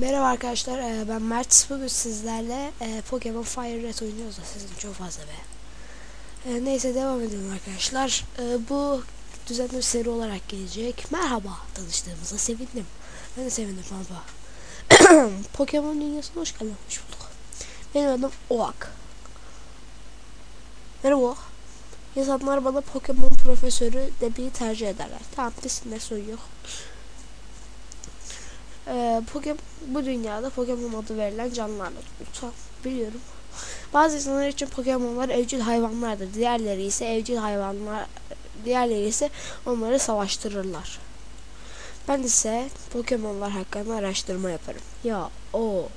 Merhaba arkadaşlar, ee, ben Mert. Bugün sizlerle e, Pokemon Fire Red oynuyoruz da sizin çok fazla be. E, neyse devam edelim arkadaşlar. E, bu düzenli seri olarak gelecek. Merhaba, tanıştığımıza sevindim. Ben de sevindim pampa. Pokemon dünyasına hoş geldin, hoş bulduk. Benim adım Oak. Merhaba. İnsanlar bana Pokemon profesörü demeyi tercih ederler. Tamam, kesinlikle sorun yok. Ee, Pokemon bu dünyada Pokemon adı verilen canlılardır. Lütfen biliyorum. Bazı insanlar için Pokemon'lar evcil hayvanlardır. Diğerleri ise evcil hayvanlar diğerleri ise onları savaştırırlar. Ben ise Pokemon'lar hakkında araştırma yaparım. Ya o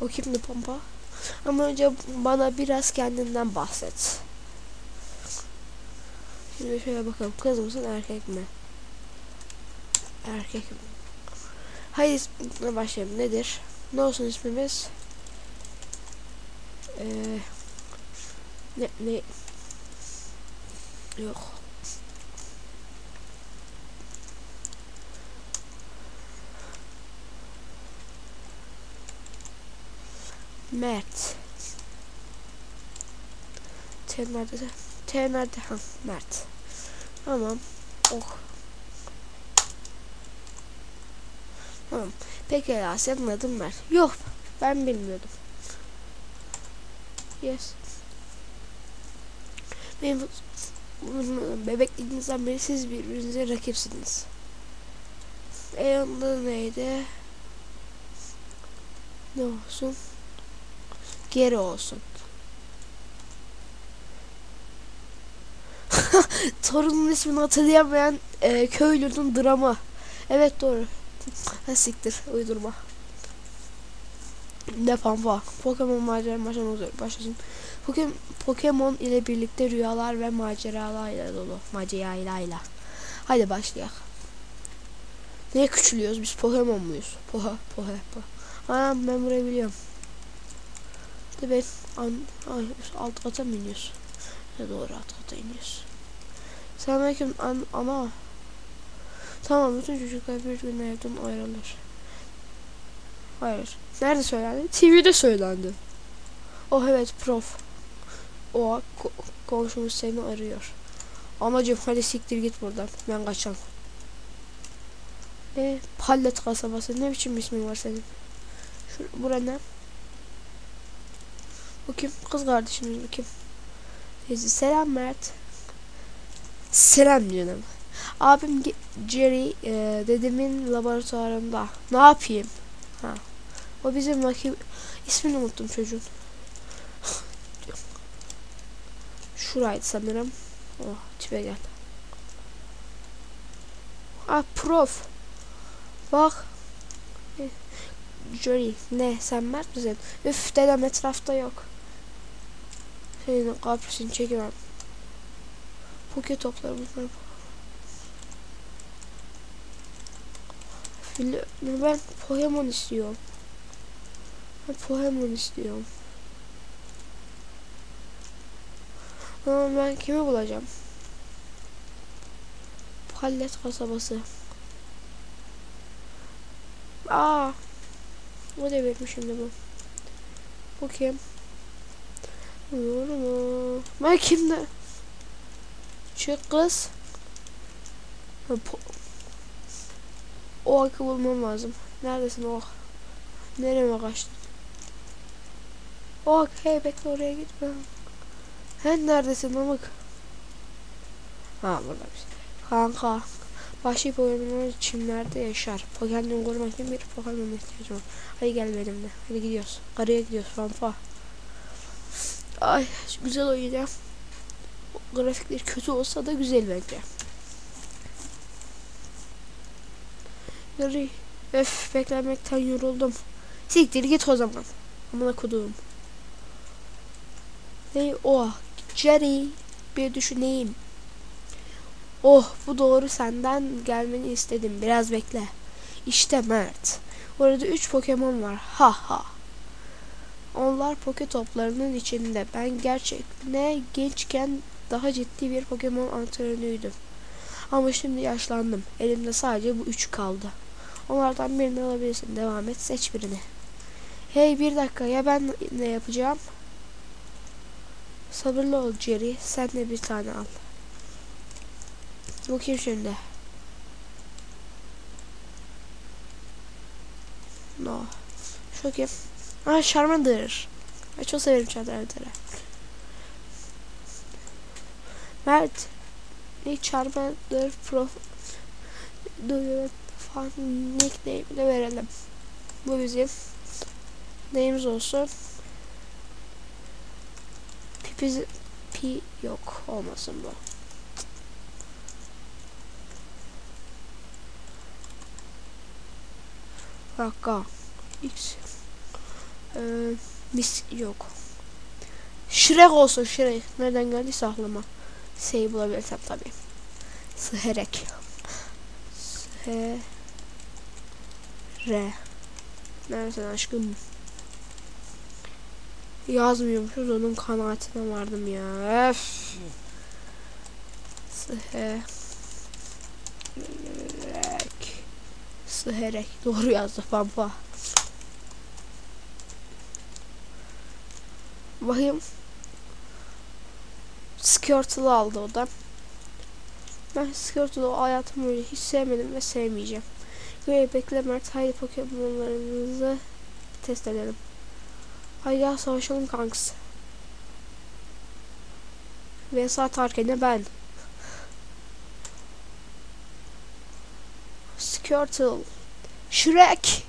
o kimdi Pampa? Ama önce bana biraz kendinden bahset. Şimdi şöyle bakalım. Kız mısın erkek mi? Erkek mi? Haydi ismine başlayalım. Nedir? Ne olsun ismimiz? Ee, ne, ne? Yok. Mert. T nerede? T nerede? Ha, Mert. Tamam. Oh. Tamam. Pekala senin adın Mert. Yok ben bilmiyordum. Yes. Benim bebekliğinizden beri siz birbirinize rakipsiniz. E onda neydi? Ne olsun? Geri olsun. Torunun ismini hatırlayamayan e, köylünün dramı. Evet doğru. Ha siktir uydurma. Ne pampa. Pokemon macera başlamak başlasın. Pokemon, Pokemon ile birlikte rüyalar ve maceralarla dolu. Macerayla. Hadi başlayalım. Niye küçülüyoruz? Biz Pokemon muyuz? Poha, poha, poha. Anam ben burayı biliyorum. De ben an, an, alt kata mı iniyoruz? Ne doğru alt kata iniyoruz. Selamünaleyküm an, ana. Tamam bütün çocuklar bir gün evden ayrılır. Hayır. Nerede söylendi? TV'de söylendi. Oh evet prof. O ko komşumuz seni arıyor. Anacım hadi siktir git buradan. Ben kaçam. E Pallet kasabası ne biçim ismin var senin? Şu bura ne? Bu kim? Kız kardeşimiz bu kim? Teyze selam Mert. Selam canım. Abim Jerry e, dedemin laboratuvarında. Ne yapayım? Ha. O bizim rakip. İsmini unuttum çocuğun. Şuraydı sanırım. Oh tipe gel. Ah prof. Bak. Jerry ne sen Mert misin? Üf dedem etrafta yok. Senin kaprisini çekemem. Poke toplarımız var. Ben Pokemon istiyorum. Ben Pokemon istiyorum. Ama ben kimi bulacağım? Pallet kasabası. Aa. Da benim şimdi bu. Bu kim? Ben kimde? Çık kız. O akı bulmam lazım. Neredesin o? Nereye kaçtın? O hey bekle oraya gitme. Sen neredesin mamık? Ha burada bir şey. Kanka. Vahşi Pokemon'lar çimlerde yaşar. Pokemon'u korumak için bir Pokemon ihtiyacım var. Hadi gel benimle. Hadi gidiyoruz. Karaya gidiyoruz. Rampa. Ay güzel oyun ya. Grafikler kötü olsa da güzel bence. Yarı. Öf beklemekten yoruldum. Siktir git o zaman. Amına koduğum. Ne o? Jerry. Bir düşüneyim. Oh bu doğru senden gelmeni istedim. Biraz bekle. İşte Mert. Orada üç Pokemon var. Ha ha. Onlar poke toplarının içinde. Ben gerçekten gençken daha ciddi bir Pokemon antrenörüydüm. Ama şimdi yaşlandım. Elimde sadece bu üç kaldı. Onlardan birini alabilirsin. Devam et. Seç birini. Hey bir dakika ya ben ne yapacağım? Sabırlı ol Jerry. Sen de bir tane al. Bakayım şimdi. No. Şu kim? Aa Charmander. Ben çok severim Charmander'ı. Mert. Charmander Pro Duyuyorum fan nickname'ini verelim. Bu bizim neyimiz olsun. Pipiz pi yok olmasın bu. Raka X ee, mis yok. Shrek olsun Shrek. Nereden geldiyse aklıma. Şeyi bulabilirsem tabii. Sıherek. He. Re. Neredesin aşkım? Yazmıyormuşuz onun kanaatine vardım ya. Öf. Sıhe. Rek. Sıherek. Doğru yazdı pampa. Bakayım. Skirtle aldı o da. Ben Squirtle'ı hayatım boyunca hiç sevmedim ve sevmeyeceğim. Böyle bekle Mert haydi Pokemon'larınızı test edelim. Haydi ya savaşalım kanks. Ve saat arken'e ben. Squirtle. Shrek.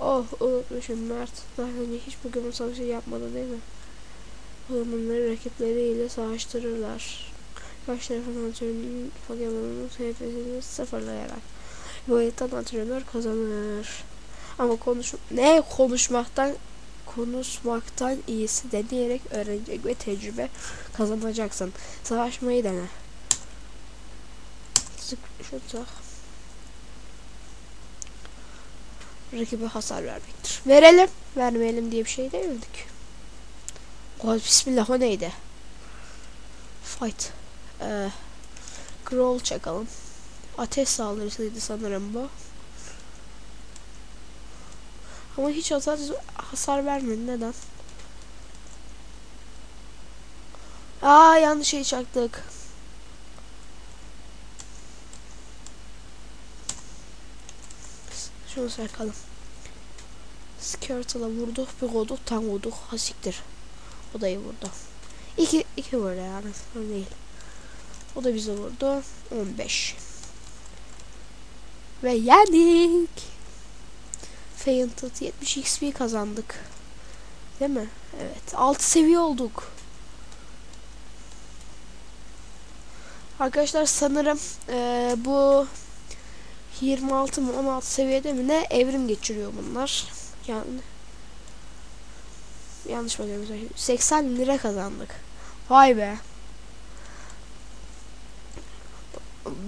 Oh unutmuşum Mert. Daha önce hiç Pokemon savaşı yapmadı değil mi? Pokemon'ları rakipleriyle savaştırırlar. Karşı tarafın antrenörünün Pokemon'un HP'sini sıfırlayarak. Boyuttan antrenör kazanır. Ama konuş ne konuşmaktan konuşmaktan iyisi deneyerek öğrenecek ve tecrübe kazanacaksın. Savaşmayı dene. Sık şu tak. Rakibe hasar vermektir. Verelim. Vermeyelim diye bir şey demedik. Oh, bismillah o neydi? Fight. Growl çakalım. Ateş saldırısıydı sanırım bu. Ama hiç hasar, hasar vermedi. Neden? Aa yanlış şey çaktık. Şunu sarkalım. Skirtle'a vurduk, bir vurduk, tam vurduk. Hasiktir. O da iyi vurdu. İki, iki vurdu yani. Sorun değil. O da bize vurdu. 15. Ve yendik. Fainted 70 XP kazandık. Değil mi? Evet. 6 seviye olduk. Arkadaşlar sanırım ee, bu 26 mı 16 seviyede mi ne evrim geçiriyor bunlar. Yani yanlış bakıyorum. 80 lira kazandık. Vay be.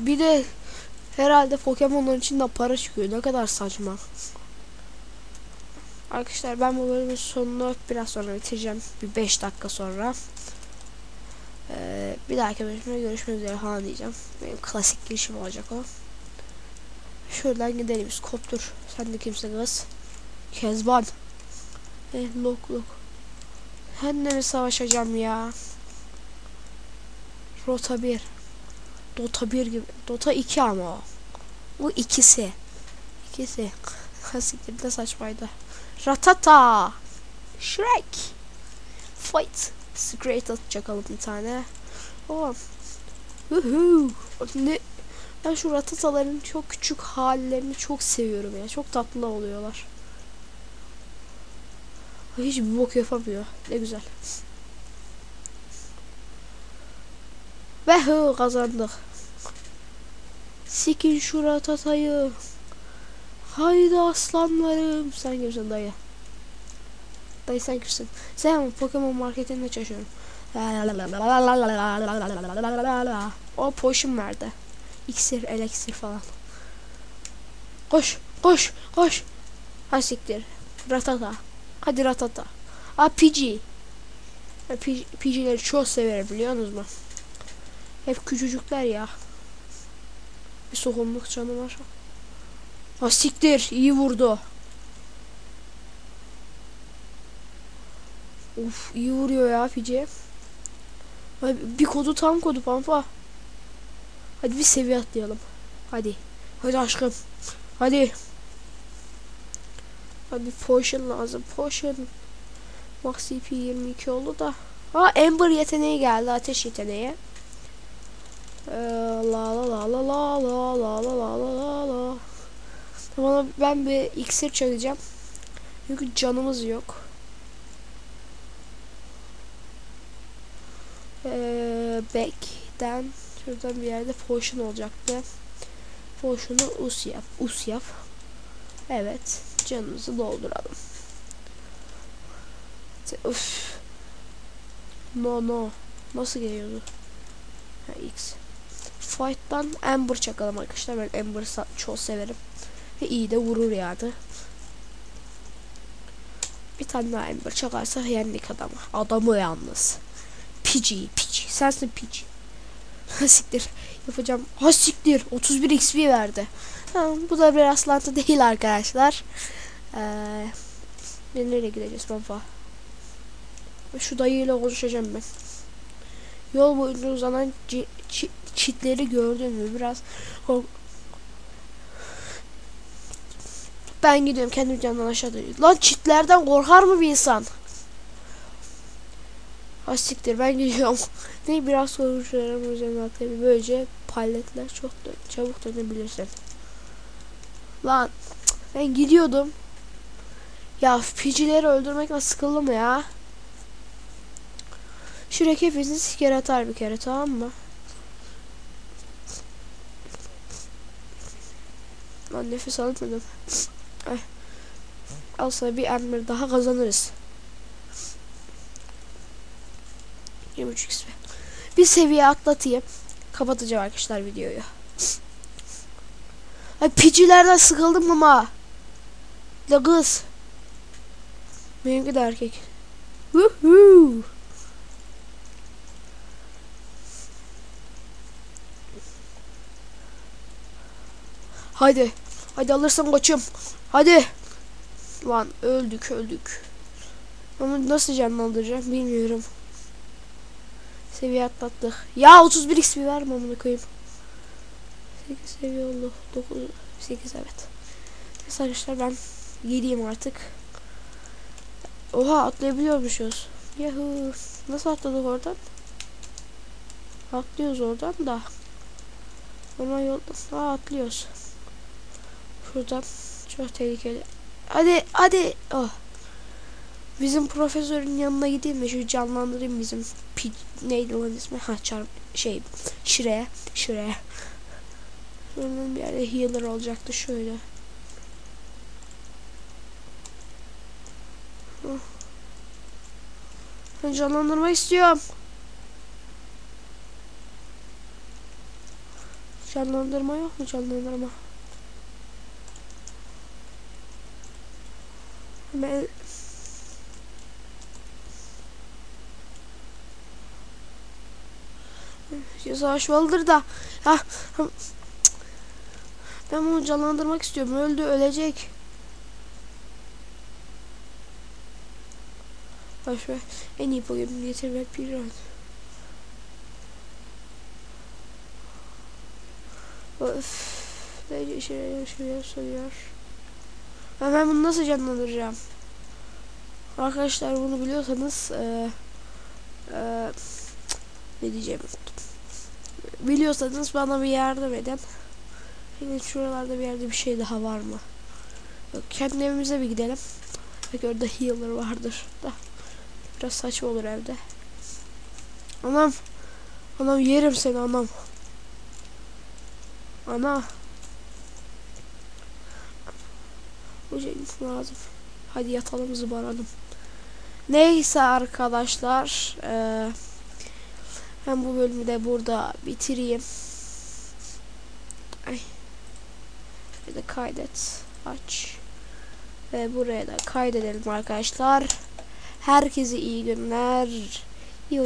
Bir de herhalde Pokemon'ların içinden para çıkıyor. Ne kadar saçma. Arkadaşlar ben bu bölümün sonunu biraz sonra bitireceğim. Bir 5 dakika sonra. Ee, bir dahaki bölümde görüşmek üzere falan diyeceğim. Benim klasik girişim olacak o. Şuradan gidelim. Koptur. Sen de kimsin kız? Kezban. Eh lok lok. Seninle mi savaşacağım ya? Rota 1. Dota 1 gibi. Dota 2 ama o. Bu ikisi. İkisi. Siktir de saçmaydı. Ratata. Shrek. Fight. Great atacak bir tane. Oh. Woohoo. Ne? Ben şu ratataların çok küçük hallerini çok seviyorum ya. Çok tatlı oluyorlar. Hiç bir bok yapamıyor. Ne güzel. Ve hı kazandık. Sikin şu ratatayı. Haydi aslanlarım. Sen kimsin dayı? Dayı sen kimsin? Sen Pokemon marketinde çalışıyorum. O potion verdi. İksir, eliksir falan. Koş, koş, koş. Ha siktir. Ratata. Hadi ratata. Aa Pidgey. Pidgey'leri çok severim biliyorsunuz mu? Hep küçücükler ya. Bir sokumluk canı var. Ha siktir iyi vurdu. Uf iyi vuruyor ya Fice. Bir kodu tam kodu pampa. Hadi bir seviye atlayalım. Hadi. Hadi aşkım. Hadi. Hadi potion lazım. Potion. Max CP 22 oldu da. Ha Ember yeteneği geldi. Ateş yeteneği. Ee, la la la la la la la la la la la la. Tamam ben bir iksir çalacağım. Çünkü canımız yok. Ee, back'ten şuradan bir yerde potion olacaktı. Potion'u us yap. Us yap. Evet. Canımızı dolduralım. Uf. No no. Nasıl geliyordu? Ha, X. Fight'tan Ember çakalım arkadaşlar. Ben Ember'ı çok severim. Ve iyi de vurur yani. Bir tane daha Ember çakarsa yendik adamı. Adamı yalnız. Pici, pici. Sensin pici. siktir. Yapacağım. Ha siktir. 31 XP verdi. Ha, bu da bir rastlantı değil arkadaşlar. Ee, nereye gideceğiz baba? Şu dayıyla konuşacağım ben. Yol boyunca uzanan çitleri gördün mü? Biraz Ben gidiyorum kendim candan aşağıda. Lan çitlerden korkar mı bir insan? Asiktir ben gidiyorum. ne biraz konuşuyorum üzerine atlayıp böylece paletler çok da çabuk dönebilirsin. Lan ben gidiyordum. Ya picileri öldürmekle sıkıldım ya. Şu hepinizi siker atar bir kere tamam mı? Lan nefes almadım. Ay. Al sana bir emir daha kazanırız. 23 XP. Bir seviye atlatayım. Kapatacağım arkadaşlar videoyu. Ay picilerden sıkıldım ama. La kız. Benimki de erkek. Woohoo. Hadi. Hadi alırsam koçum. Hadi. Lan öldük öldük. Ama nasıl canlandıracağım bilmiyorum. Seviye atlattık. Ya 31 XP verme amına koyayım. 8 seviye oldu. 9 8 evet. Neyse arkadaşlar ben gideyim artık. Oha atlayabiliyormuşuz. Yahoo. Nasıl atladık oradan? Atlıyoruz oradan da. Normal yoldan. Aa atlıyoruz. Şuradan. Çok tehlikeli. Hadi hadi. Oh. Bizim profesörün yanına gideyim de şu canlandırayım bizim pi neydi lan ismi? Ha çar şey şuraya şuraya. Şuradan bir yerde healer olacaktı şöyle. Oh. Ben canlandırma istiyorum. Canlandırma yok mu canlandırma? Ben savaşmalıdır da ha, ben bunu canlandırmak istiyorum öldü ölecek Başka en iyi Pokemon getirmek bir an. Of. Ne şeyler şeyler soruyor. Ben bunu nasıl canlandıracağım? Arkadaşlar bunu biliyorsanız e, e, ne diyeceğim biliyorsanız bana bir yardım edin. Yine şuralarda bir yerde bir şey daha var mı? Yok, kendi evimize bir gidelim. Belki orada healer vardır da. Biraz saçma olur evde. Anam. Anam yerim seni anam. Ana. Hocam lazım. Hadi yatalım zıbaralım. Neyse arkadaşlar. Ee, ben bu bölümü de burada bitireyim. Ay. Bir de kaydet. Aç. Ve buraya da kaydedelim arkadaşlar. Herkese iyi günler. İyi